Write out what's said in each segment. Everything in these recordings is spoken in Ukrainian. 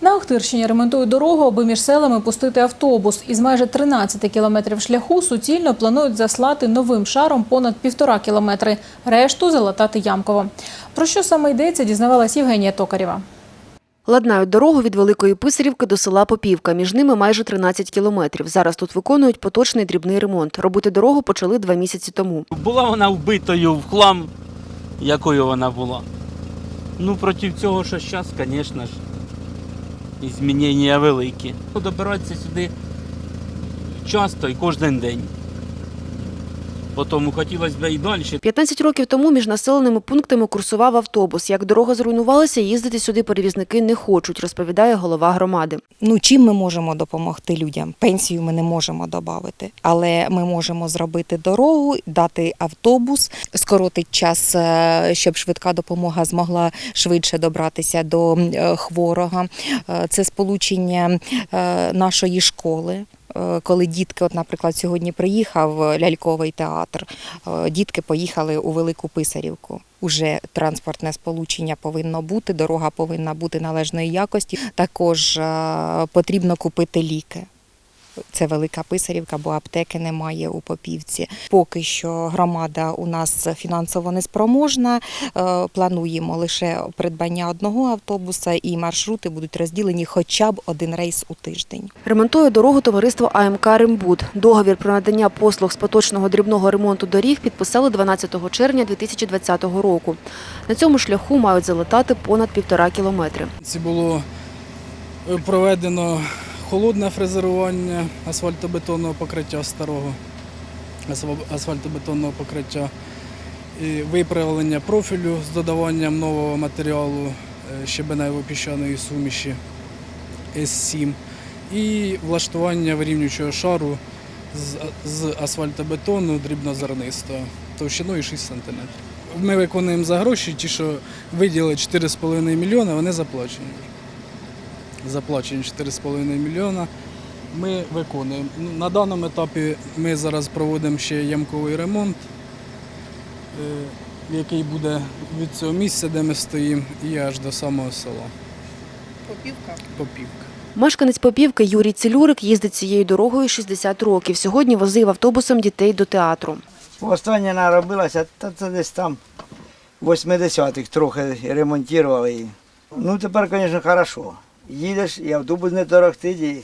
На Охтирщині ремонтують дорогу, аби між селами пустити автобус. Із майже 13 кілометрів шляху суцільно планують заслати новим шаром понад півтора кілометри. Решту залатати ямково. Про що саме йдеться, дізнавалась Євгенія Токарєва. Ладнають дорогу від Великої Писарівки до села Попівка. Між ними майже 13 кілометрів. Зараз тут виконують поточний дрібний ремонт. Робити дорогу почали два місяці тому. Була вона вбитою в хлам, якою вона була. Ну, проти цього, що зараз, звісно ж, змінення великі. Добиратися сюди часто і кожен день. Тому хотілося б і далі. 15 років тому між населеними пунктами курсував автобус. Як дорога зруйнувалася, їздити сюди перевізники не хочуть, розповідає голова громади. Ну, чим ми можемо допомогти людям? Пенсію ми не можемо додати, але ми можемо зробити дорогу, дати автобус, скоротить час, е, щоб швидка допомога змогла швидше добратися до е, хворого. Е, Це сполучення нашої школи. Е, Коли дітки, от, наприклад, сьогодні приїхав е, ляльковий театр, е, дітки поїхали у Велику Писарівку. Уже транспортне сполучення повинно бути, дорога повинна бути належної якості. Також потрібно купити ліки. Це велика писарівка, бо аптеки немає у Попівці. Поки що громада у нас фінансово неспроможна. Е, Плануємо лише придбання одного автобуса, і маршрути будуть розділені хоча б один рейс у тиждень. Ремонтує дорогу товариство АМК «Римбуд». Договір про надання послуг з поточного дрібного ремонту доріг підписали 12 червня 2020 року. На цьому шляху мають залатати понад півтора кілометри. Це було проведено холодне фрезерування асфальтобетонного покриття старого асфальтобетонного покриття, і виправлення профілю з додаванням нового матеріалу е, щебенево-піщаної суміші С7 і влаштування вирівнюючого шару з, асфальтобетону дрібнозернистого товщиною 6 см. Ми виконуємо за гроші, ті, що виділили 4,5 мільйона, вони заплачені. Заплачені 4,5 мільйона. Ми виконуємо. Ну, На даному етапі ми зараз проводимо ще ямковий ремонт, е, який буде від цього місця, де ми стоїмо, і аж до самого села. Попівка? Попівка. Мешканець Попівки Юрій Целюрик їздить цією дорогою 60 років. Сьогодні возив автобусом дітей до театру. Останнє наробилося, та це десь там 80-х трохи ремонтували. Ну тепер, звісно, хорошо. Їдеш, і автобус не торохтить, і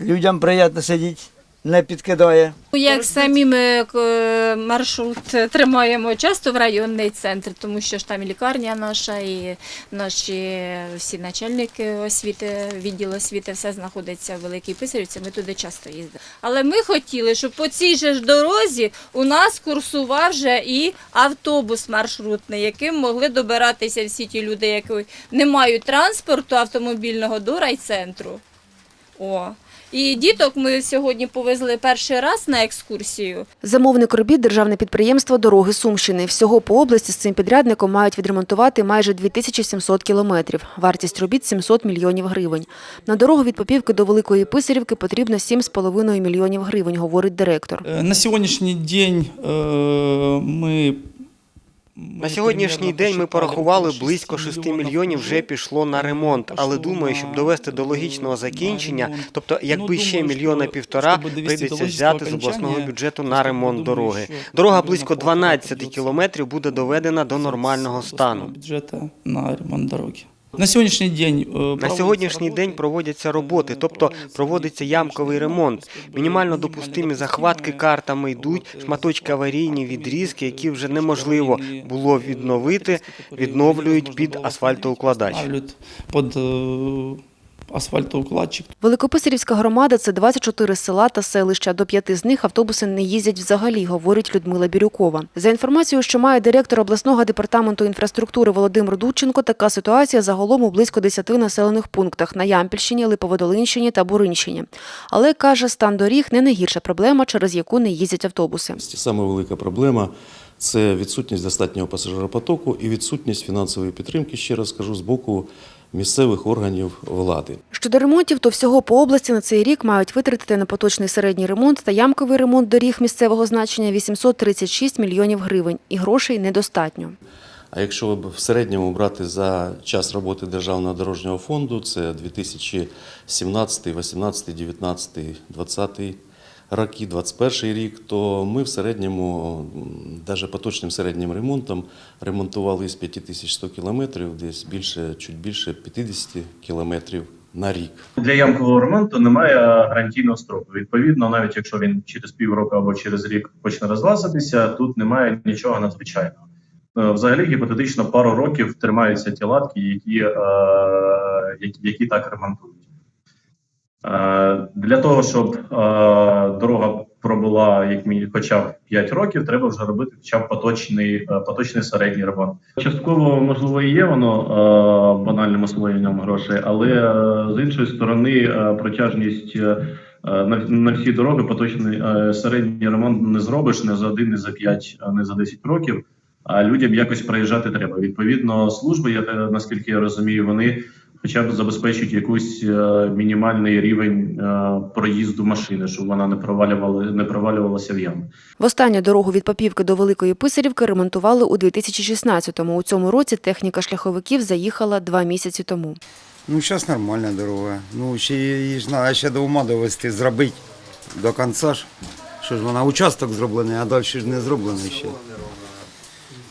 людям приємно сидіти, не підкидає. Ну, Як самі ми е, маршрут тримаємо часто в районний центр, тому що ж там і лікарня наша, і наші всі начальники освіти, відділ освіти, все знаходиться в Великій Писарівці. Ми туди часто їздимо. Але ми хотіли, щоб по цій же ж дорозі у нас курсував вже і автобус маршрутний, яким могли добиратися всі ті люди, які не мають транспорту автомобільного до райцентру. О. І діток ми сьогодні повезли перший раз на екскурсію. Замовник робіт – державне підприємство «Дороги Сумщини». Всього по області з цим підрядником мають відремонтувати майже 2700 кілометрів. Вартість робіт – 700 мільйонів гривень. На дорогу від Попівки до Великої Писарівки потрібно 7,5 мільйонів гривень, говорить директор. Е, На сьогоднішній день е, ми На сьогоднішній день ми порахували близько 6 мільйонів вже пішло на ремонт, але думаю, щоб довести до логічного закінчення, тобто якби ще мільйона півтора, прийдеться взяти з обласного бюджету на ремонт дороги. Дорога близько 12 кілометрів буде доведена до нормального стану. бюджету на ремонт дороги. На сьогоднішній день е, На сьогоднішній день проводяться роботи, тобто проводиться ямковий ремонт. Мінімально допустимі захватки картами йдуть, шматочки аварійні відрізки, які вже неможливо було відновити, відновлюють під асфальтоукладач. Асфальтоукладчик. Великописарівська громада – це 24 села та селища. До п'яти з них автобуси не їздять взагалі, говорить Людмила Бірюкова. За інформацією, що має директор обласного департаменту інфраструктури Володимир Дудченко, така ситуація загалом у близько 10 населених пунктах – на Ямпільщині, Липоводолинщині та Буринщині. Але, каже, стан доріг – не найгірша проблема, через яку не їздять автобуси. Саме велика проблема це відсутність достатнього пасажиропотоку і відсутність фінансової підтримки, ще раз кажу, з боку місцевих органів влади. Щодо ремонтів, то всього по області на цей рік мають витратити на поточний середній ремонт та ямковий ремонт доріг місцевого значення 836 мільйонів гривень. І грошей недостатньо. А якщо в середньому брати за час роботи Державного дорожнього фонду, це 2017, 18, 19, 20 роки, 21 рік, то ми в середньому, навіть поточним середнім ремонтом, ремонтували з 5100 кілометрів, десь більше, чуть більше 50 кілометрів на рік. Для ямкового ремонту немає гарантійного строку. Відповідно, навіть якщо він через півроку або через рік почне розлазитися, тут немає нічого надзвичайного. Е, Взагалі, гіпотетично, пару років тримаються ті латки, які, е, які, які так ремонтують. Е, Для того, щоб е, дорога пробула як мінімум хоча б 5 років, треба вже робити хоча б поточний, е, поточний середній ремонт. Частково, можливо, і є воно банальним освоєнням грошей, але з іншої сторони протяжність на, всі дороги поточний середній ремонт не зробиш не за один, не за 5, не за 10 років. А людям якось проїжджати треба. Відповідно, служби, я наскільки я розумію, вони хоча б забезпечують якийсь е, мінімальний рівень е, проїзду машини, щоб вона не провалювала, не провалювалася в яму. Востаннє дорогу від Попівки до Великої Писарівки ремонтували у 2016-му. У цьому році техніка шляховиків заїхала два місяці тому. Ну, зараз нормальна дорога. Ну, ще її ж треба ще до ума довести, зробити до кінця ж. Що ж вона участок зроблений, а далі ж не зроблений ще.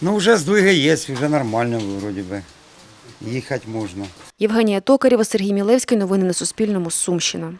Ну, вже здвиги є, вже нормально, вроді би. Їхати можна. Євгенія Токарєва, Сергій Мілевський. Новини на Суспільному. Сумщина.